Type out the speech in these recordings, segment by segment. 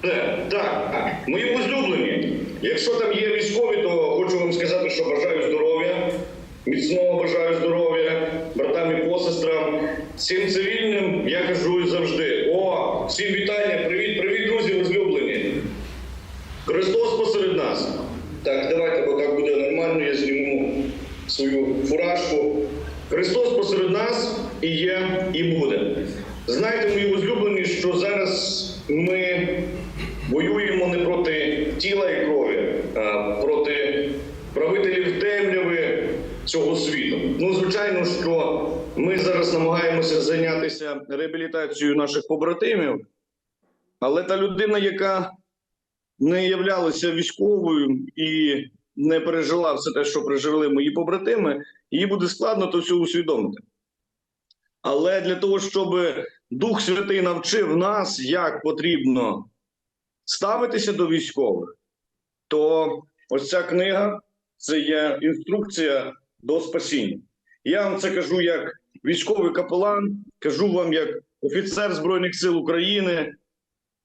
Так, так, мої возлюблені. Якщо там є військові, то хочу вам сказати, що бажаю здоров'я, міцного бажаю здоров'я, братам і посестрам. Всім цивільним я кажу завжди. О, всім вітання, привіт, привіт, друзі, возлюблені. Христос посеред нас. Так, давайте, бо буде нормально, я зніму свою фуражку. Христос посеред нас і є, і буде. Знаєте, мої возлюблені, що зараз ми воюємо не проти тіла і крові, а проти правителів темряви цього світу. Ну, звичайно, що ми зараз намагаємося зайнятися реабілітацією наших побратимів, але та людина, яка не являлася військовою і не пережила все те, що пережили мої побратими, їй буде складно то все усвідомити. Але для того, щоб Дух Святий навчив нас, як потрібно ставитися до військових, то ось ця книга це є інструкція до спасіння. Я вам це кажу як військовий капелан, кажу вам як офіцер Збройних сил України.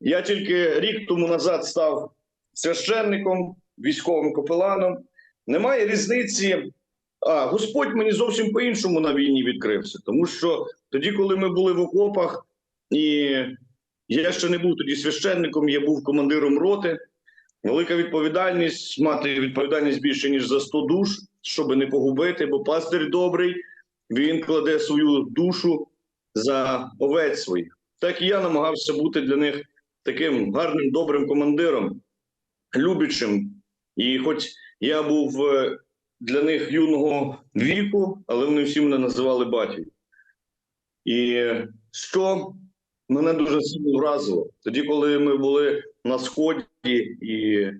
Я тільки рік тому назад став священником, військовим капеланом. Немає різниці. А Господь мені зовсім по-іншому на війні відкрився, тому що тоді, коли ми були в окопах, і я ще не був тоді священником, я був командиром роти. Велика відповідальність, мати відповідальність більше, ніж за 100 душ, щоб не погубити, бо пастир добрий, він кладе свою душу за овець своїх. Так і я намагався бути для них таким гарним, добрим командиром, любячим. І хоч я був е, для них юного віку, але вони всі мене називали батьком. І що мене дуже сильно вразило, тоді, коли ми були на сході і е,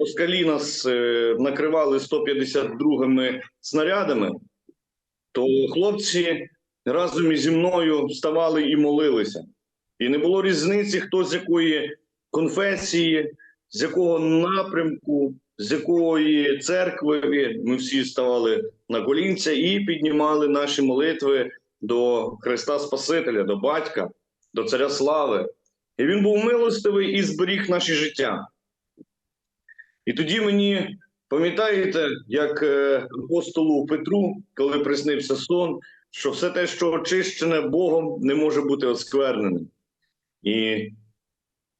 москалі нас е, накривали 152-ми снарядами, то хлопці разом зі мною вставали і молилися. І не було різниці, хто з якої конфесії, з якого напрямку, з якої церкви ми всі ставали на колінця і піднімали наші молитви до Христа Спасителя, до Батька, до Царя Слави. І він був милостивий і зберіг наші життя. І тоді мені, пам'ятаєте, як е, апостолу Петру, коли приснився сон, що все те, що очищене Богом, не може бути оскверненим. І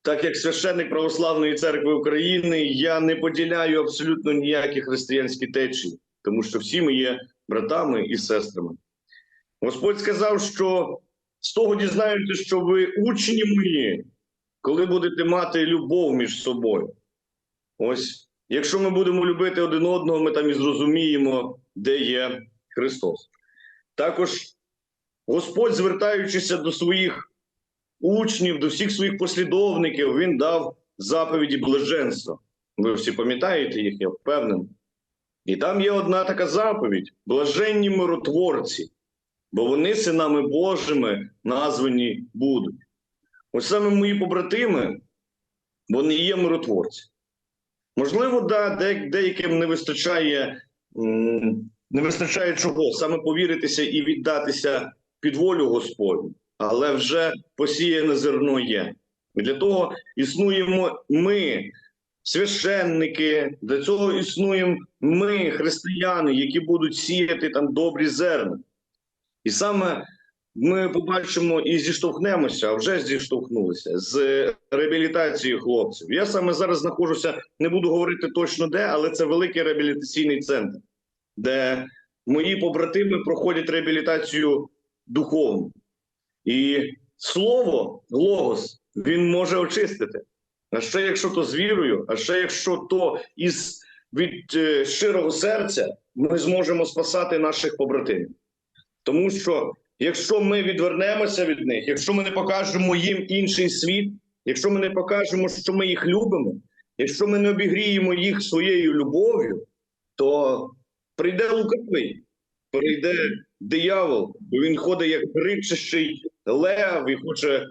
так як священник Православної церкви України, я не поділяю абсолютно ніякі християнські течії, тому що всі ми є братами і сестрами. Господь сказав, що з того дізнаєте, що ви учні мої, коли будете мати любов між собою. Ось, якщо ми будемо любити один одного, ми там і зрозуміємо, де є Христос. Також Господь, звертаючися до своїх учнів, до всіх своїх послідовників, він дав заповіді блаженства. Ви всі пам'ятаєте їх, я впевнений. І там є одна така заповідь: блаженні миротворці, бо вони синами Божими названі будуть. Ось саме мої побратими, вони є миротворці. Можливо, да, деяким не вистачає, не вистачає чого, саме повіритися і віддатися під волю Господню, але вже посіяне зерно є. Для того існуємо ми, священники, для цього існуємо ми, християни, які будуть сіяти там добрі зерна. І саме ми побачимо і зіштовхнемося, а вже зіштовхнулися з реабілітацією хлопців. Я саме зараз знаходжуся, не буду говорити точно де, але це великий реабілітаційний центр, де мої побратими проходять реабілітацію духовну. І слово, логос, він може очистити. А ще якщо то з вірою, а ще якщо то із від е, щирого серця, ми зможемо спасати наших побратимів. Тому що якщо ми відвернемося від них, якщо ми не покажемо їм інший світ, якщо ми не покажемо, що ми їх любимо, якщо ми не обігріємо їх своєю любов'ю, то прийде лукавий, прийде диявол, бо він ходить як ричащий лев і хоче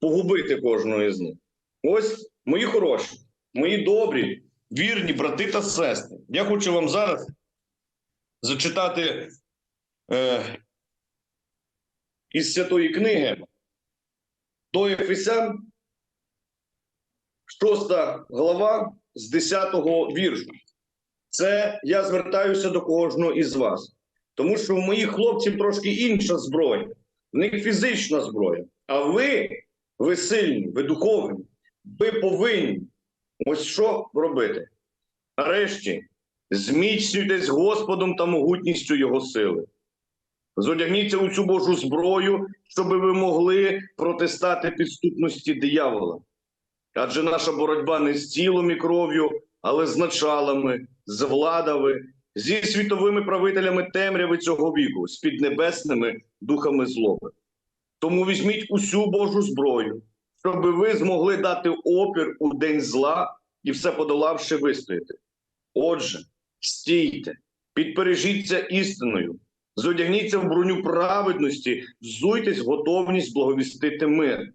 погубити кожного із них. Ось мої хороші, мої добрі, вірні брати та сестри. Я хочу вам зараз зачитати е, із святої книги до Ефесян, 6 глава з 10 віршу. Це я звертаюся до кожного із вас. Тому що у моїх хлопців трошки інша зброя, в них фізична зброя. А ви, ви сильні, ви духовні, ви повинні ось що робити. Нарешті, зміцнюйтесь Господом та могутністю Його сили. Зодягніться у цю Божу зброю, щоб ви могли протистати підступності диявола. Адже наша боротьба не з тілом і кров'ю, але з началами, з владами, зі світовими правителями темряви цього віку, з піднебесними духами злоби. Тому візьміть усю Божу зброю, щоб ви змогли дати опір у день зла і все подолавши вистояти. Отже, стійте, підпережіться істиною, зодягніться в броню праведності, взуйтесь в готовність благовістити мир.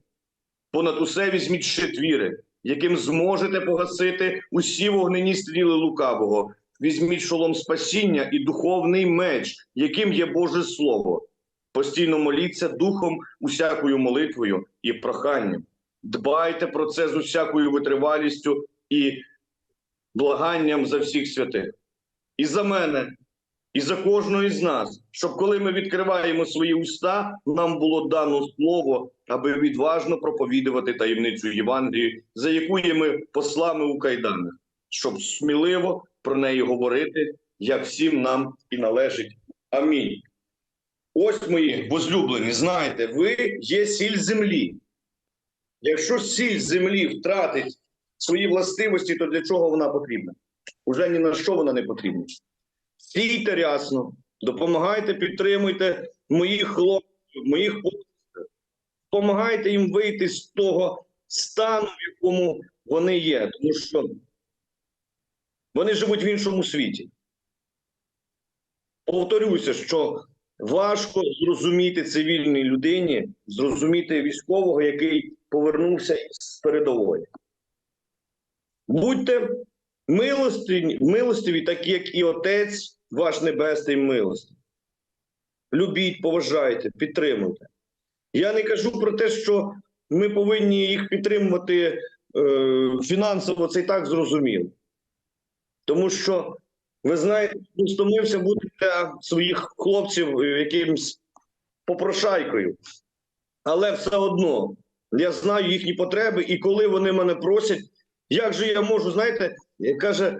Понад усе візьміть щит віри, яким зможете погасити усі вогнені стріли лукавого. Візьміть шолом спасіння і духовний меч, яким є Боже Слово. Постійно моліться духом усякою молитвою і проханням. Дбайте про це з усякою витривалістю і благанням за всіх святих. І за мене, і за кожного із нас, щоб коли ми відкриваємо свої уста, нам було дано слово, аби відважно проповідувати таємницю Євангелії, за яку ми послами у кайданах, щоб сміливо про неї говорити, як всім нам і належить. Амінь. Ось мої возлюблені, знаєте, ви є сіль землі. Якщо сіль землі втратить свої властивості, то для чого вона потрібна? Уже ні на що вона не потрібна. Сійте рясно, допомагайте, підтримуйте моїх хлопців, моїх хлопців, допомагайте їм вийти з того стану, в якому вони є, тому що вони живуть в іншому світі. Повторюся, що важко зрозуміти цивільній людині, зрозуміти військового, який повернувся з передової. Будьте милостиві, милостиві, так як і Отець ваш Небесний милостивий. Любіть, поважайте, підтримуйте. Я не кажу про те, що ми повинні їх підтримувати е, фінансово, це і так зрозуміло. Тому що, ви знаєте, стомився бути для своїх хлопців е, якимсь попрошайкою. Але все одно я знаю їхні потреби, і коли вони мене просять, як же я можу, знаєте, каже,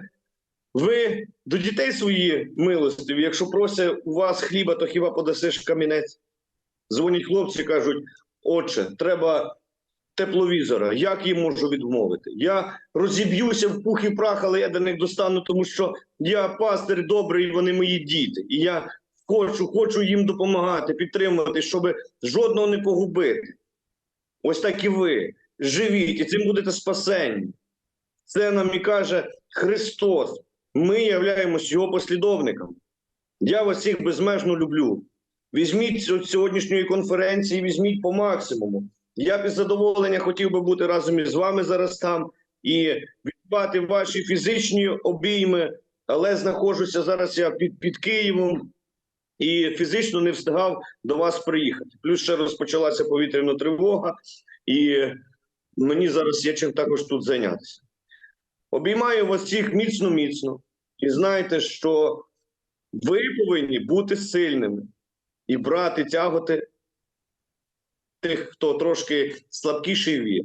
ви до дітей свої милостиві, якщо просять у вас хліба, то хіба подасиш камінець? Дзвонять хлопці, кажуть, отче, треба тепловізора. Як їм можу відмовити? Я розіб'юся в пух і прах, але я до них достану, тому що я пастир добрий, вони мої діти. І я хочу, хочу їм допомагати, підтримувати, щоб жодного не погубити. Ось так і ви живіть, і цим будете спасені. Це нам і каже Христос. Ми являємось його послідовниками. Я вас всіх безмежно люблю. Візьміть з сьогоднішньої конференції, візьміть по максимуму. Я без задоволення хотів би бути разом із вами зараз там і відбати ваші фізичні обійми, але знаходжуся зараз я під, під Києвом і фізично не встигав до вас приїхати. Плюс ще розпочалася повітряна тривога, і мені зараз є чим також тут зайнятися. Обіймаю вас всіх міцно, міцно, і знайте, що ви повинні бути сильними і брати тяготи тих, хто трошки слабкіший вір.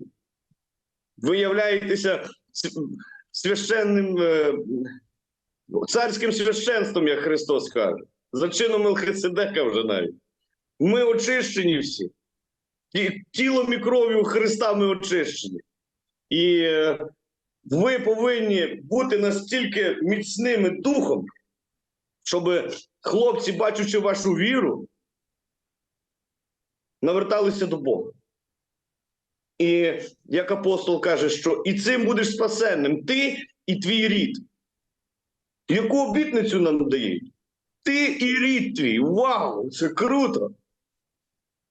Ви являєтеся священним е, царським священством, як Христос каже, за чином Мелхиседека вже навіть. Ми очищені всі. І тілом і кров'ю Христа ми очищені. І е, ви повинні бути настільки міцними духом, щоб хлопці, бачачи вашу віру, наверталися до Бога. І як апостол каже, що і цим будеш спасенним ти і твій рід. Яку обітницю нам дають? Ти і рід твій. Вау! Це круто!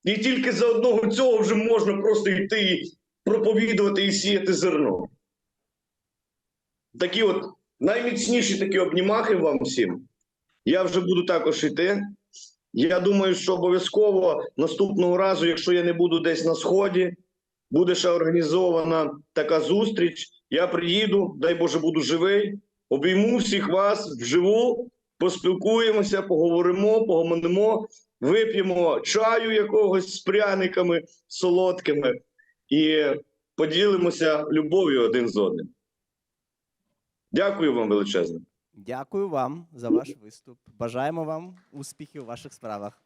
І тільки за одного цього вже можна просто йти і проповідувати і сіяти зерно. Такі от найміцніші такі обнімахи вам всім. Я вже буду також йти. Я думаю, що обов'язково наступного разу, якщо я не буду десь на сході, буде ще організована така зустріч. Я приїду, дай Боже, буду живий, обійму всіх вас вживу, поспілкуємося, поговоримо, погомонимо, вип'ємо чаю якогось з пряниками солодкими і поділимося любов'ю один з одним. Дякую вам величезне. Дякую вам за ваш виступ. Бажаємо вам успіхів у ваших справах.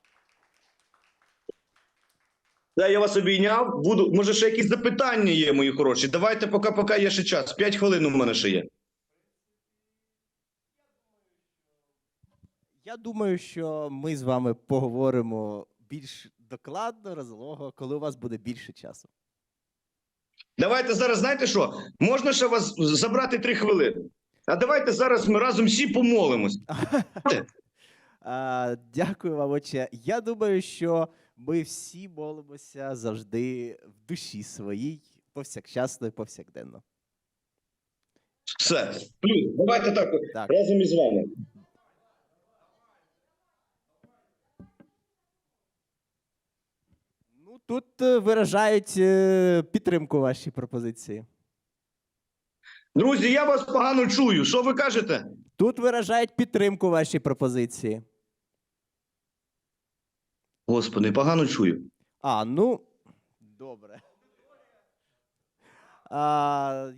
Да, я вас обійняв. Буду. Може, ще якісь запитання є, мої хороші. Давайте, поки поки є ще час. П'ять хвилин у мене ще є. Я думаю, що ми з вами поговоримо більш докладно, розлого, коли у вас буде більше часу. Давайте зараз, знаєте що? Можна ще вас забрати три хвилини. А давайте зараз ми разом всі помолимось. А, дякую вам, отче. Я думаю, що ми всі молимося завжди в душі своїй, повсякчасно і повсякденно. Все. Давайте так Так. разом із вами. Ну, тут е, виражають е, підтримку вашій пропозиції. Друзі, я вас погано чую. Що ви кажете? Тут виражають підтримку вашій пропозиції. Господи, погано чую. А, ну, добре. А,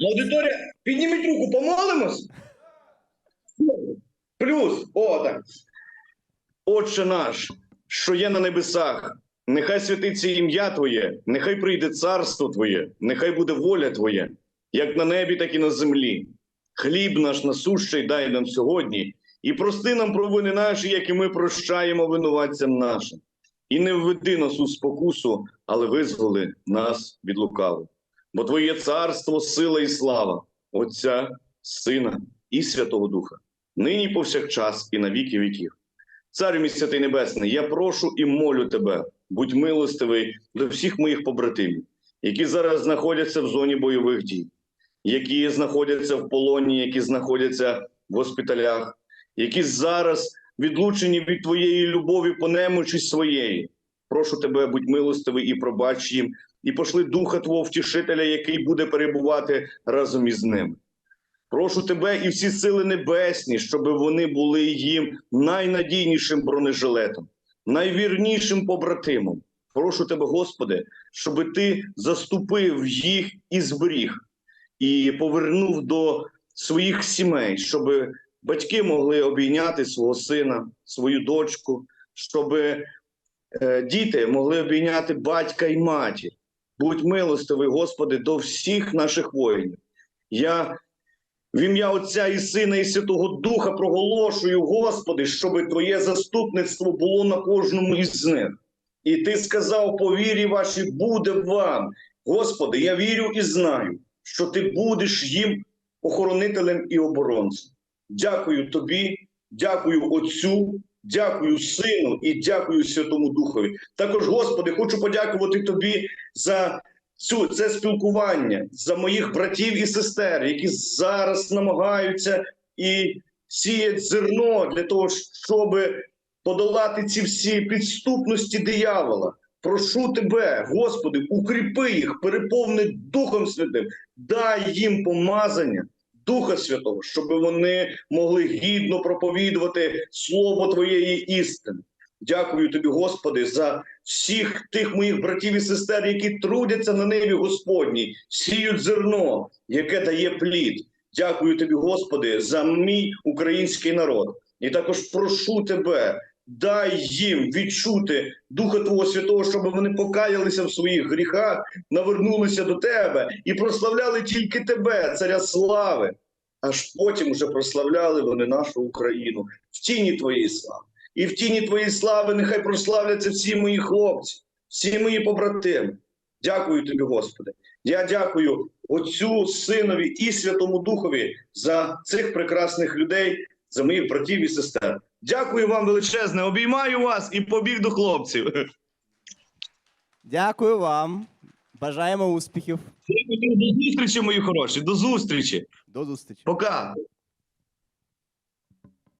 Аудиторія, підніміть руку, помолимось. Плюс, о, так. Отче наш, що є на небесах, нехай святиться ім'я Твоє, нехай прийде царство Твоє, нехай буде воля Твоя, як на небі, так і на землі. Хліб наш насущий дай нам сьогодні, і прости нам провини наші, як і ми прощаємо винуватцям нашим. І не введи нас у спокусу, але визволи нас від лукавого. Бо Твоє царство, сила і слава, Отця, Сина і Святого Духа, нині повсякчас і на віки віків. Царю мій святий Небесний, я прошу і молю тебе, будь милостивий до всіх моїх побратимів, які зараз знаходяться в зоні бойових дій, які знаходяться в полоні, які знаходяться в госпіталях, які зараз відлучені від твоєї любові по немочі своєї. Прошу тебе, будь милостивий і пробач їм, і пошли Духа Твого втішителя, який буде перебувати разом із ними. Прошу тебе і всі сили небесні, щоб вони були їм найнадійнішим бронежилетом, найвірнішим побратимом. Прошу тебе, Господи, щоб ти заступив їх і зберіг, і повернув до своїх сімей, щоб батьки могли обійняти свого сина, свою дочку, щоб е, діти могли обійняти батька і матір. Будь милостивий, Господи, до всіх наших воїнів. Я в ім'я Отця і Сина, і Святого Духа проголошую, Господи, щоб Твоє заступництво було на кожному із них. І Ти сказав, по вірі вашій буде вам. Господи, я вірю і знаю, що Ти будеш їм охоронителем і оборонцем. Дякую Тобі, дякую Отцю, дякую Сину і дякую Святому Духові. Також, Господи, хочу подякувати Тобі за цю це спілкування за моїх братів і сестер, які зараз намагаються і сіять зерно для того, щоб подолати ці всі підступності диявола. Прошу тебе, Господи, укріпи їх, переповни Духом Святим, дай їм помазання Духа Святого, щоб вони могли гідно проповідувати Слово Твоєї істини. Дякую тобі, Господи, за всіх тих моїх братів і сестер, які трудяться на небі Господній, сіють зерно, яке дає плід. Дякую тобі, Господи, за мій український народ. І також прошу тебе, дай їм відчути Духа Твого Святого, щоб вони покаялися в своїх гріхах, навернулися до Тебе і прославляли тільки Тебе, Царя слави. Аж потім вже прославляли вони нашу Україну в тіні Твоєї слави. І в тіні Твоєї слави нехай прославляться всі мої хлопці, всі мої побратими. Дякую тобі, Господи. Я дякую Отцю, Синові і Святому Духові за цих прекрасних людей, за моїх братів і сестер. Дякую вам величезне. Обіймаю вас і побіг до хлопців. Дякую вам. Бажаємо успіхів. До зустрічі, мої хороші. До зустрічі. До зустрічі. Пока.